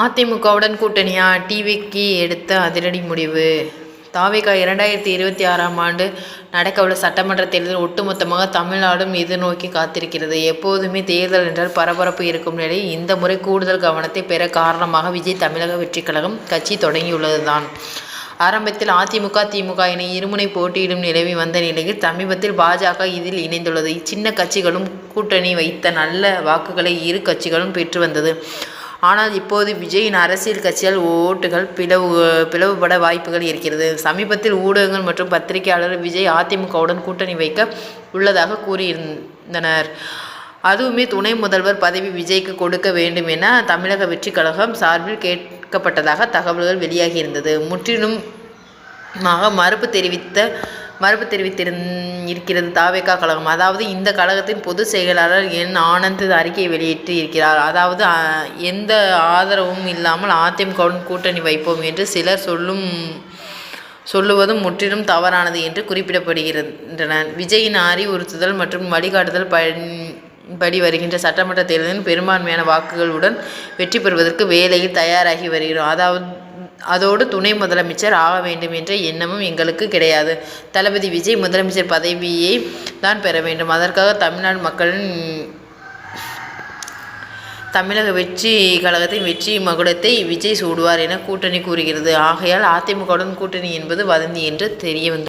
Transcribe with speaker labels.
Speaker 1: அதிமுகவுடன் கூட்டணியா டிவிக்கு எடுத்த அதிரடி முடிவு தாவேகா இரண்டாயிரத்தி இருபத்தி ஆறாம் ஆண்டு நடக்கவுள்ள சட்டமன்ற தேர்தல் ஒட்டுமொத்தமாக தமிழ்நாடும் எதிர்நோக்கி காத்திருக்கிறது. எப்போதுமே தேர்தல் என்றால் பரபரப்பு இருக்கும் நிலையில் இந்த முறை கூடுதல் கவனத்தை பெற காரணமாக விஜய் தமிழக வெற்றிக் கழகம் கட்சி தொடங்கியுள்ளதுதான் ஆரம்பத்தில் அதிமுக திமுக என இருமுனை போட்டியிடும் நிலவி வந்த நிலையில் சமீபத்தில் பாஜக இதில் இணைந்துள்ளது. சின்ன கட்சிகளும் கூட்டணி வைத்த நல்ல வாக்குகளை இரு கட்சிகளும் பெற்று வந்தது. ஆனால் இப்போது விஜயின் அரசியல் கட்சியால் ஓட்டுகள் பிளவு பிளவுபட வாய்ப்புகள் இருக்கிறது. சமீபத்தில் ஊடகங்கள் மற்றும் பத்திரிகையாளர் விஜய் அதிமுகவுடன் கூட்டணி வைக்க உள்ளதாக கூறியிருந்தனர். அதுவுமே துணை முதல்வர் பதவி விஜய்க்கு கொடுக்க வேண்டும் என தமிழக வெற்றிக் கழகம் சார்பில் கேட்கப்பட்டதாக தகவல்கள் வெளியாகியிருந்தது. முற்றிலும் மறுப்பு தெரிவித்த மறுப்பு தெரிவித்திருக்கிறது தாவேகா கழகம். அதாவது இந்த கழகத்தின் பொதுச் செயலாளர் என். ஆனந்த் அறிக்கை வெளியிட்டு இருக்கிறார். அதாவது எந்த ஆதரவும் இல்லாமல் அதிமுகவுடன் கூட்டணி வைப்போம் என்று சிலர் சொல்லும் சொல்லுவதும் முற்றிலும் தவறானது என்று குறிப்பிடப்படுகின்றனர். விஜயின் அறிவுறுத்துதல் மற்றும் வழிகாட்டுதல் படி வருகின்ற சட்டமன்ற தேர்தலில் பெரும்பான்மையான வாக்குகளுடன் வெற்றி பெறுவதற்கு வேலையில் தயாராகி வருகிறோம். அதாவது அதோடு துணை முதலமைச்சர் ஆக வேண்டும் என்ற எண்ணமும் எங்களுக்கு கிடையாது. தளபதி விஜய் முதலமைச்சர் பதவியை தான் பெற வேண்டும். அதற்காக தமிழ்நாடு மக்களின் தமிழக வெற்றி கழகத்தின் வெற்றி மகுடத்தை விஜய் சூடுவார் என கூட்டணி கூறுகிறது. ஆகையால் அதிமுகவுடன் கூட்டணி என்பது வதந்தி என்று தெரிய வந்தது